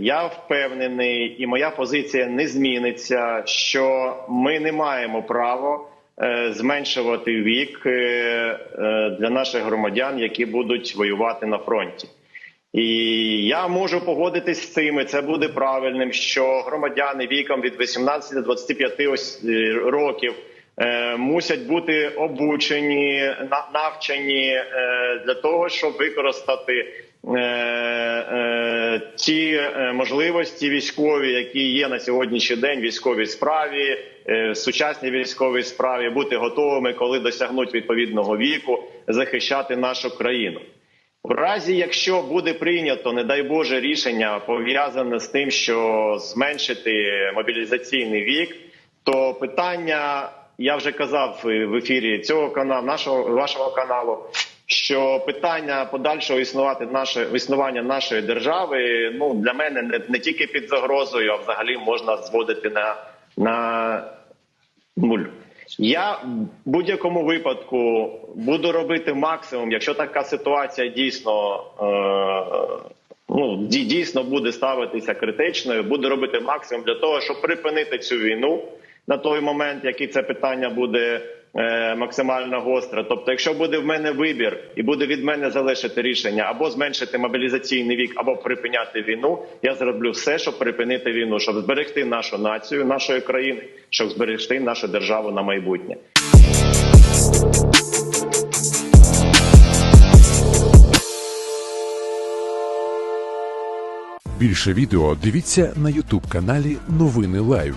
я впевнений, і моя позиція не зміниться, що ми не маємо права е, зменшувати вік е, е, для наших громадян, які будуть воювати на фронті. І я можу погодитись з цим, і це буде правильним, що громадяни віком від 18 до 25 е, років мусять бути обучені, навчені для того, щоб використати ті е, можливості військові, які є на сьогоднішній день військовій справі, е, сучасній військовій справі, бути готовими, коли досягнуть відповідного віку, захищати нашу країну. В разі, якщо буде прийнято, не дай Боже, рішення пов'язане з тим, що зменшити мобілізаційний вік, то питання я вже казав в ефірі цього каналу, нашого вашого каналу, що питання подальшого існувати наше існування нашої держави, ну для мене не, не тільки під загрозою, а взагалі можна зводити на, на нуль. Я в будь-якому випадку буду робити максимум, якщо така ситуація дійсно е, ну дій- дійсно буде ставитися критичною, буду робити максимум для того, щоб припинити цю війну на той момент, який це питання буде максимально гостре. Тобто, якщо буде в мене вибір і буде від мене залишити рішення або зменшити мобілізаційний вік, або припиняти війну, я зроблю все, щоб припинити війну, щоб зберегти нашу націю, нашої країни, щоб зберегти нашу державу на майбутнє. Більше відео дивіться на Ютуб каналі Новини Лайв.